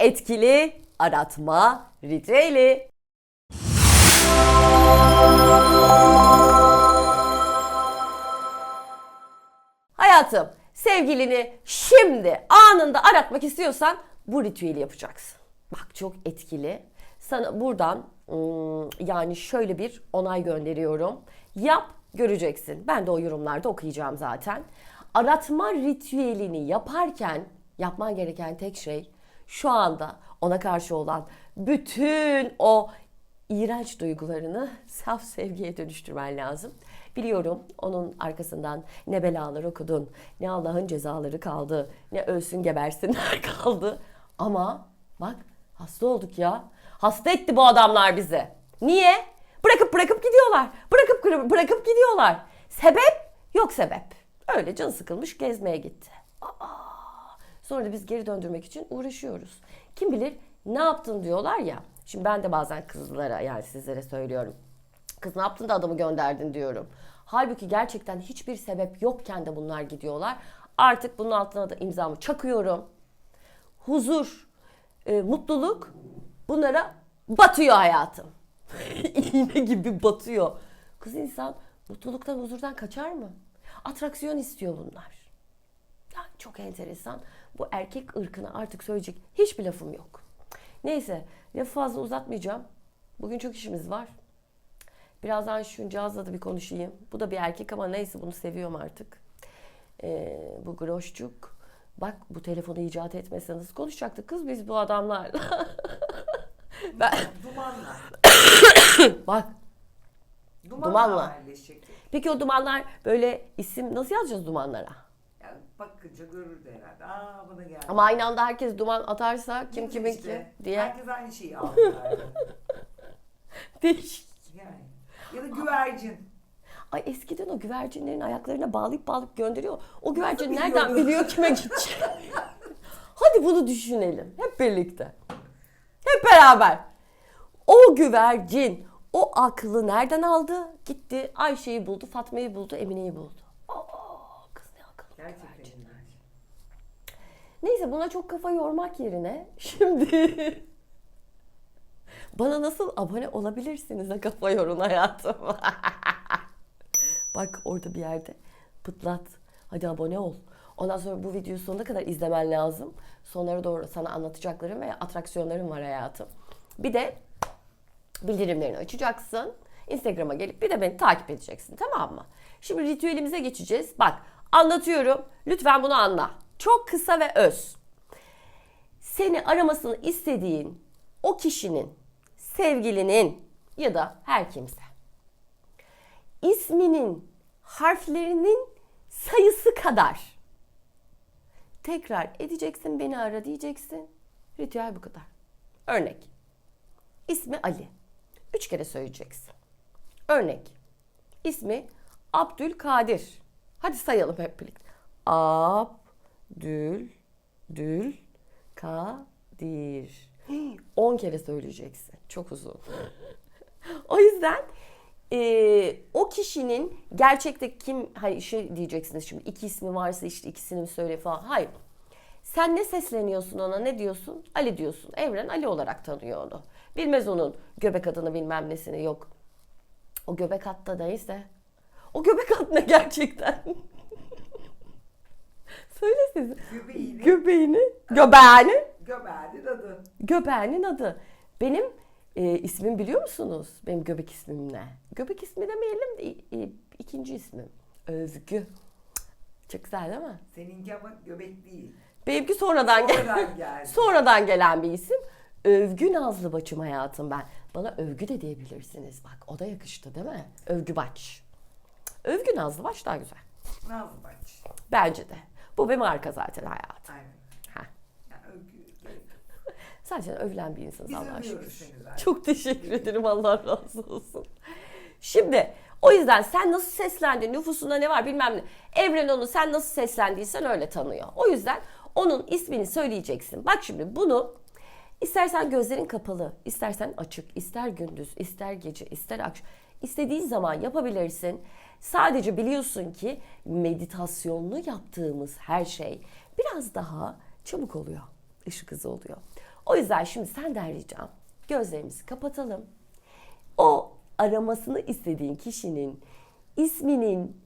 etkili aratma ritüeli. Hayatım, sevgilini şimdi anında aratmak istiyorsan bu ritüeli yapacaksın. Bak çok etkili. Sana buradan ım, yani şöyle bir onay gönderiyorum. Yap, göreceksin. Ben de o yorumlarda okuyacağım zaten. Aratma ritüelini yaparken yapman gereken tek şey şu anda ona karşı olan bütün o iğrenç duygularını saf sevgiye dönüştürmen lazım. Biliyorum onun arkasından ne belalar okudun, ne Allah'ın cezaları kaldı, ne ölsün gebersinler kaldı. Ama bak hasta olduk ya. Hasta etti bu adamlar bizi. Niye? Bırakıp bırakıp gidiyorlar. Bırakıp bırakıp, gidiyorlar. Sebep? Yok sebep. Öyle can sıkılmış gezmeye gitti. Sonra da biz geri döndürmek için uğraşıyoruz. Kim bilir ne yaptın diyorlar ya. Şimdi ben de bazen kızlara yani sizlere söylüyorum. Kız ne yaptın da adamı gönderdin diyorum. Halbuki gerçekten hiçbir sebep yokken de bunlar gidiyorlar. Artık bunun altına da imzamı çakıyorum. Huzur, e, mutluluk bunlara batıyor hayatım. İğne gibi batıyor. Kız insan mutluluktan, huzurdan kaçar mı? Atraksiyon istiyor bunlar. Çok enteresan. Bu erkek ırkına artık söyleyecek hiçbir lafım yok. Neyse lafı fazla uzatmayacağım. Bugün çok işimiz var. Birazdan şu cihazla da bir konuşayım. Bu da bir erkek ama neyse bunu seviyorum artık. Ee, bu groşçuk. Bak bu telefonu icat etmese nasıl konuşacaktık kız biz bu adamlarla. ben, Dumanla. bak Dumanla, Dumanla. peki o dumanlar böyle isim nasıl yazacağız dumanlara? Bakınca görürdü herhalde. Aa bana geldi. Ama aynı anda herkes duman atarsa kim Güzel kimin işte. ki diye. Herkes aynı şeyi aldılar. Değişik. yani. Ya da güvercin. Ay eskiden o güvercinlerin ayaklarına bağlayıp bağlayıp gönderiyor. O güvercin Nasıl nereden biliyordu? biliyor kime gidecek? Hadi bunu düşünelim hep birlikte. Hep beraber. O güvercin o aklı nereden aldı? Gitti Ayşe'yi buldu, Fatma'yı buldu, Emine'yi buldu. Aa, kız ne akıllı Gerçekten güvercin. güvercin. Neyse buna çok kafa yormak yerine şimdi bana nasıl abone olabilirsiniz de kafa yorun hayatım. Bak orada bir yerde pıtlat. Hadi abone ol. Ondan sonra bu videoyu sonuna kadar izlemen lazım. Sonlara doğru sana anlatacaklarım ve atraksiyonlarım var hayatım. Bir de bildirimlerini açacaksın. Instagram'a gelip bir de beni takip edeceksin tamam mı? Şimdi ritüelimize geçeceğiz. Bak anlatıyorum. Lütfen bunu anla. Çok kısa ve öz. Seni aramasını istediğin o kişinin, sevgilinin ya da her kimse isminin harflerinin sayısı kadar tekrar edeceksin beni ara diyeceksin. Ritüel bu kadar. Örnek. İsmi Ali. Üç kere söyleyeceksin. Örnek. İsmi Abdülkadir. Hadi sayalım hep birlikte. Abdül Dül Kadir. 10 kere söyleyeceksin. Çok uzun. o yüzden e, o kişinin gerçekte kim hani şey diyeceksiniz şimdi iki ismi varsa işte ikisini mi söyle falan. Hayır. Sen ne sesleniyorsun ona ne diyorsun? Ali diyorsun. Evren Ali olarak tanıyor onu. Bilmez onun göbek adını bilmem nesini yok. O göbek hatta neyse. O göbek ad ne gerçekten? Söyle siz. Göbeğini, Göbeğini, göbeğini, göbeğinin adı. göbeğinin adı. Benim e, ismim biliyor musunuz? Benim göbek ismim ne? Göbek ismi demeyelim de e, ikinci ismim. Övgü. Çok güzel değil mi? Seninki ama göbek değil. Benimki sonradan, Sonradan geldi. sonradan gelen bir isim. Övgü Nazlı Baçım hayatım ben. Bana övgü de diyebilirsiniz. Bak o da yakıştı değil mi? Övgü Baç. Övgü Nazlı Baç daha güzel. Nazlı Baç. Bence de. Bu bir marka zaten hayatım. Aynen. Ha. Yani övgü. Zaten övülen bir insanız Allah'a şükür. Çok teşekkür ederim Allah razı olsun. Şimdi o yüzden sen nasıl seslendin, nüfusunda ne var bilmem ne. Evren onu sen nasıl seslendiysen öyle tanıyor. O yüzden onun ismini söyleyeceksin. Bak şimdi bunu istersen gözlerin kapalı, istersen açık, ister gündüz, ister gece, ister akşam. İstediğin zaman yapabilirsin. Sadece biliyorsun ki meditasyonlu yaptığımız her şey biraz daha çabuk oluyor. ışık hızı oluyor. O yüzden şimdi senden ricam gözlerimizi kapatalım. O aramasını istediğin kişinin isminin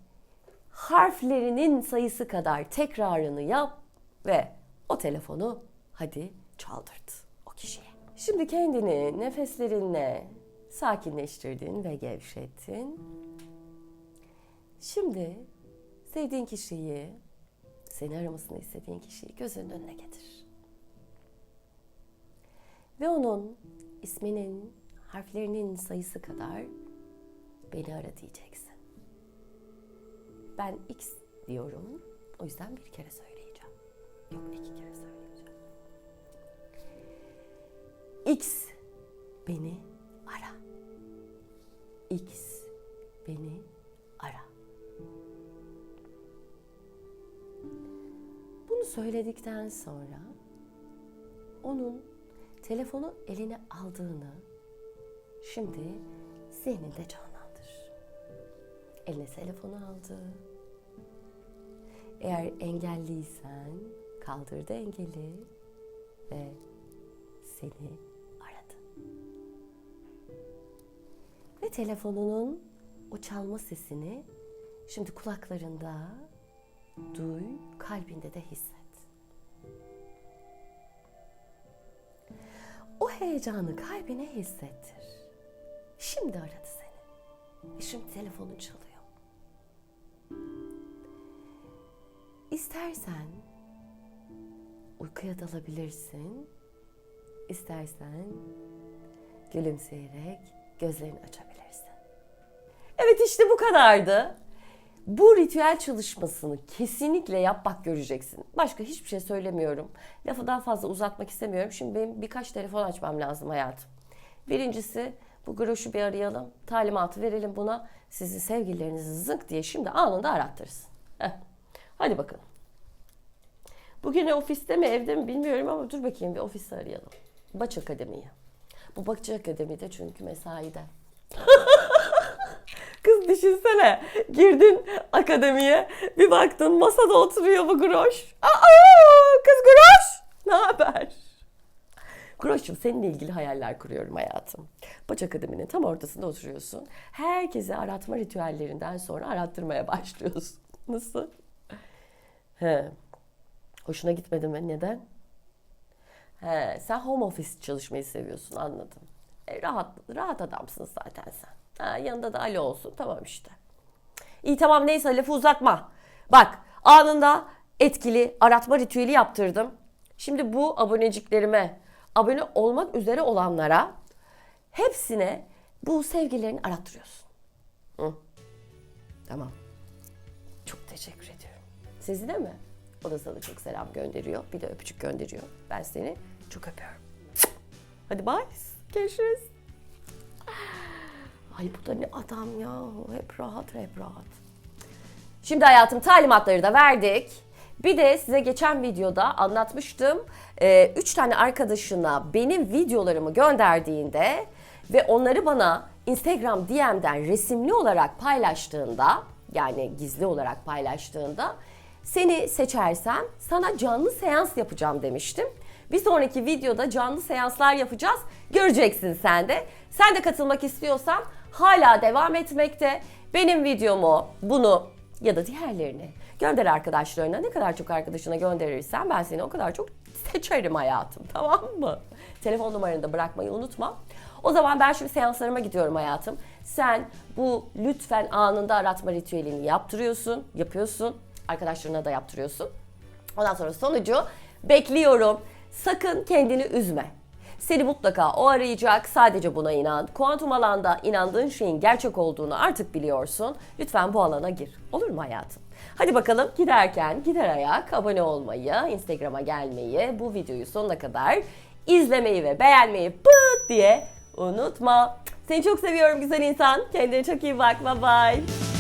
harflerinin sayısı kadar tekrarını yap ve o telefonu hadi çaldırt o kişiye. Şimdi kendini nefeslerinle sakinleştirdin ve gevşettin. Şimdi sevdiğin kişiyi, seni aramasını istediğin kişiyi gözünün önüne getir. Ve onun isminin harflerinin sayısı kadar beni ara diyeceksin. Ben X diyorum. O yüzden bir kere söyleyeceğim. Yok iki kere söyleyeceğim. X beni. X beni ara. Bunu söyledikten sonra onun telefonu eline aldığını şimdi zihninde canlandır. Eline telefonu aldı. Eğer engelliysen kaldırdı engeli ve seni Ve telefonunun o çalma sesini şimdi kulaklarında duy, kalbinde de hisset. O heyecanı kalbine hissettir. Şimdi aradı seni. Ve şimdi telefonun çalıyor. İstersen uykuya dalabilirsin. İstersen gülümseyerek gözlerini açabilirsin. Evet işte bu kadardı. Bu ritüel çalışmasını kesinlikle yap bak göreceksin. Başka hiçbir şey söylemiyorum. Lafı daha fazla uzatmak istemiyorum. Şimdi benim birkaç telefon açmam lazım hayatım. Birincisi bu groşu bir arayalım. Talimatı verelim buna. Sizi sevgililerinizi zınk diye şimdi anında arattırırsın. Heh. Hadi bakalım. Bugün ofiste mi evde mi bilmiyorum ama dur bakayım bir ofiste arayalım. Baç Akademi'yi. Bu Baç Akademi'de çünkü mesaide. Kız düşünsene girdin akademiye bir baktın masada oturuyor bu Groş. Aa, kız Groş ne haber? Groş'cum seninle ilgili hayaller kuruyorum hayatım. Baç Akademi'nin tam ortasında oturuyorsun. Herkese aratma ritüellerinden sonra arattırmaya başlıyorsun. Nasıl? He. Hoşuna gitmedi mi? Neden? He, sen home office çalışmayı seviyorsun anladım. E, rahat rahat adamsın zaten sen. Ha, yanında da Ali olsun tamam işte. İyi tamam neyse lafı uzatma. Bak anında etkili aratma ritüeli yaptırdım. Şimdi bu aboneciklerime, abone olmak üzere olanlara hepsine bu sevgilerini arattırıyorsun. Hı. Tamam. Çok teşekkür ediyorum. Sizi de mi? O da sana çok selam gönderiyor. Bir de öpücük gönderiyor. Ben seni çok öpüyorum. Hadi bye. Görüşürüz. Ay bu da ne adam ya. Hep rahat hep rahat. Şimdi hayatım talimatları da verdik. Bir de size geçen videoda anlatmıştım. Ee, üç tane arkadaşına benim videolarımı gönderdiğinde ve onları bana Instagram DM'den resimli olarak paylaştığında yani gizli olarak paylaştığında seni seçersem sana canlı seans yapacağım demiştim. Bir sonraki videoda canlı seanslar yapacağız. Göreceksin sen de. Sen de katılmak istiyorsan hala devam etmekte. Benim videomu, bunu ya da diğerlerini gönder arkadaşlarına. Ne kadar çok arkadaşına gönderirsen ben seni o kadar çok seçerim hayatım. Tamam mı? Telefon numaranı da bırakmayı unutma. O zaman ben şimdi seanslarıma gidiyorum hayatım. Sen bu lütfen anında aratma ritüelini yaptırıyorsun, yapıyorsun. Arkadaşlarına da yaptırıyorsun. Ondan sonra sonucu bekliyorum. Sakın kendini üzme. Seni mutlaka o arayacak. Sadece buna inan. Kuantum alanda inandığın şeyin gerçek olduğunu artık biliyorsun. Lütfen bu alana gir. Olur mu hayatım? Hadi bakalım giderken gider ayak abone olmayı, Instagram'a gelmeyi, bu videoyu sonuna kadar izlemeyi ve beğenmeyi pıt diye unutma. Seni çok seviyorum güzel insan. Kendine çok iyi bak. Bye bye.